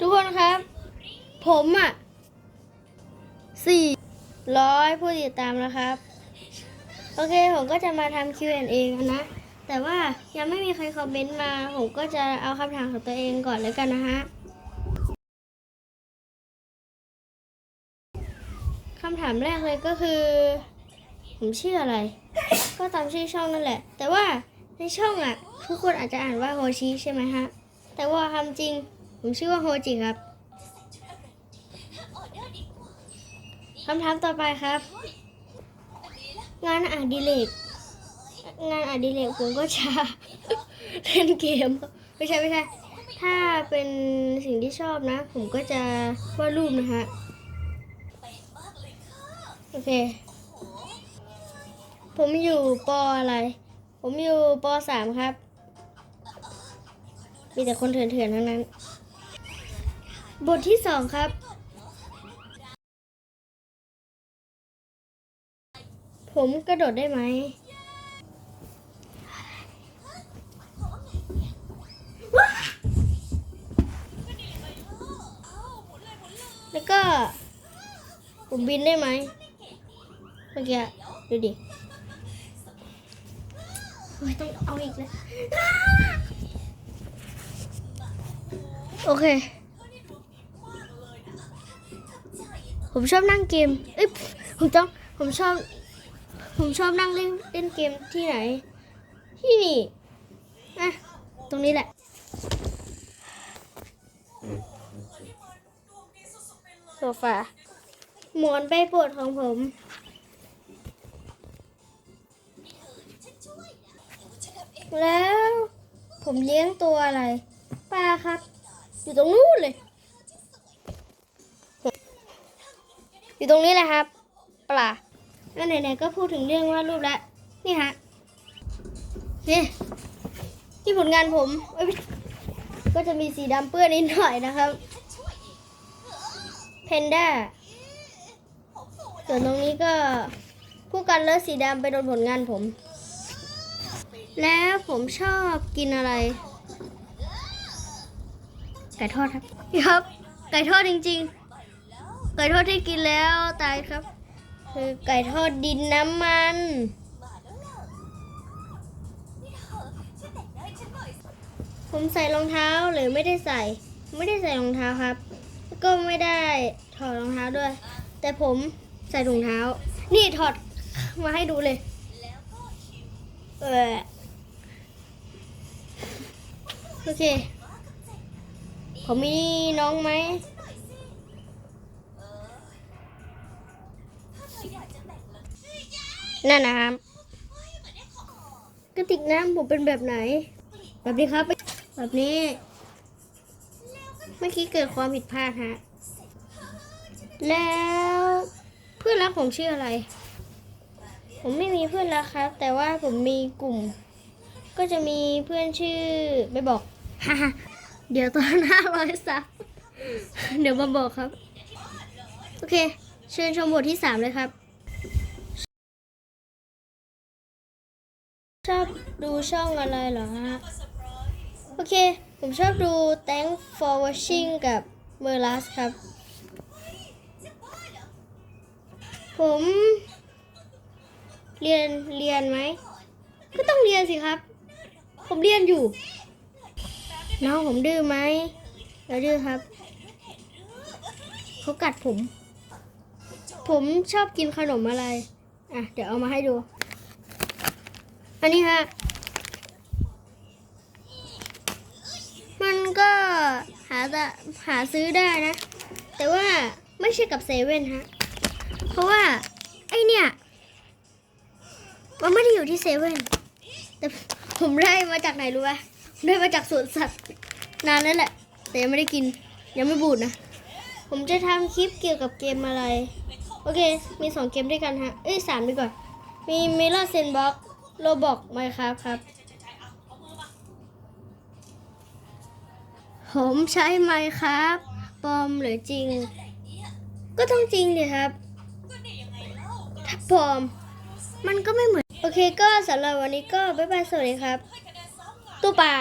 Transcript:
ทุกคนครับ ผมอะสี่ร้อยผู้ติดตามแล้วครับ โอเคผมก็จะมาทำ Q&A กันนะ แต่ว่ายังไม่มีใครคอมเมนต์มา ผมก็จะเอาคำถามของตัวเองก่อนเลยกันนะฮะคำถามแรกเลยก็คือ ผมชื่ออะไร ก็ตามชื่อช่องนั่นแหละ แต่ว่าในช่องอะ ทุกคนอาจจะอ่านว่าโฮชิใช่ไหมฮะ แต่ว่าคำจริง ผมชื่อว่าโฮจิครับคำถามต่อไปครับ งานอดิเรกงานอดิเรกผมก็จะเล่นเกม ไม่ใช่ไม่ใช่ ถ้าเป็นสิ่งที่ชอบนะ ผมก็จะวาดรูปนะฮะโอเค ผมอยู่ปออะไร ผมอยู่ปสามครับ มีแต่คนเถื่อนๆทั้งนั้น บทที่สองครับ ผมกระโดดได้ไหมแล้วก็ ผมบินได้ไหมเมื่อกี้ดูดิโอ้ยต้องเอาอีกแล้ว โอเค ผมชอบนั่งเกมเอ้ยผมต้องผมชอบ ผมชอบนั่งเล่นเล่นเกมที่ไหน ที่นี่อะตรงนี้แหละ โซฟาหมอนใบโปรดของผมแล้วผมเลี้ยงตัวอะไรปลาครับ อยู่ตรงนู้นเลย อยู่ตรงนี้แหละครับปลาแล้วไหนๆก็พูดถึงเรื่องวาดรูปแล้ว นี่ฮะ นี่ที่ผลงานผมเอ้ยก็จะมีสีดำเปื้อนนิดหน่อยนะครับเพนด้าส่วนตรงนี้ก็ผู้กันเลอะสีดำไปโดนผลงานผม แล้วผมชอบกินอะไร ไก่ทอดครับ ครับ ไก่ทอดจริง ๆ ไก่ทอดที่กินแล้วตายครับ คือไก่ทอดดินน้ำมัน ผมใส่รองเท้าหรือไม่ได้ใส่ ไม่ได้ใส่รองเท้าครับ ก็ไม่ได้ถอดรองเท้าด้วย แต่ผมใส่ถุงเท้า นี่ถอดมาให้ดูเลยเออโอเค ผมมีน้องไหม นั่นนะครับกระติกน้ำผมเป็นแบบไหน แบบนี้ครับ แบบนี้ เมื่อกี้เกิดความผิดพลาดฮะ แล้วเพื่อนรักผมชื่ออะไร ผมไม่มีเพื่อนรักครับ แต่ว่าผมมีกลุ่ม ก็จะมีเพื่อนชื่อไม่บอกฮ่าเดี๋ยวตอนหน้าร้อยซับเดี๋ยวมาบอกครับ โอเค เชิญชมบทที่สามเลยครับ ชอบดูช่องอะไรเหรอฮะ โอเค ผมชอบดู Thank for watching กับ m e r l a s ครับ ผม เรียนเรียนไหม ก็ต้องเรียนสิครับ ผมเรียนอยู่ น้องผมดื้อไหมแล้วดื้อครับเขากัดผม ผมชอบกินขนมอะไร อะ เดี๋ยวเอามาให้ดู อันนี้ฮะ มันก็หาจะหาซื้อได้นะ แต่ว่าไม่ใช่กับเซเว่นฮะ เพราะว่า ไอเนี่ย มันไม่ได้อยู่ที่เซเว่น แต่ผมได้มาจากไหนรู้ปะได้มาจากสวนสัตว์ นานแล้วแหละ แต่ยังไม่ได้กิน ยังไม่บูดนะ ผมจะทำคลิปเกี่ยวกับเกมอะไร โอเค มีสองเกมด้วยกันฮะ เอ้ยสามดีกว่า มีเมล o เซนบ็อก โรบอกไหมครับครับ ผมใช้ไหมครับปลอมหรือจริง ก็ต้องจริงดิครับ ถ้าปลอม มันก็ไม่เหมือน โอเคก็สำหรับวันนี้ก็บ๊ายบายสวัสดีครับตู้ป่า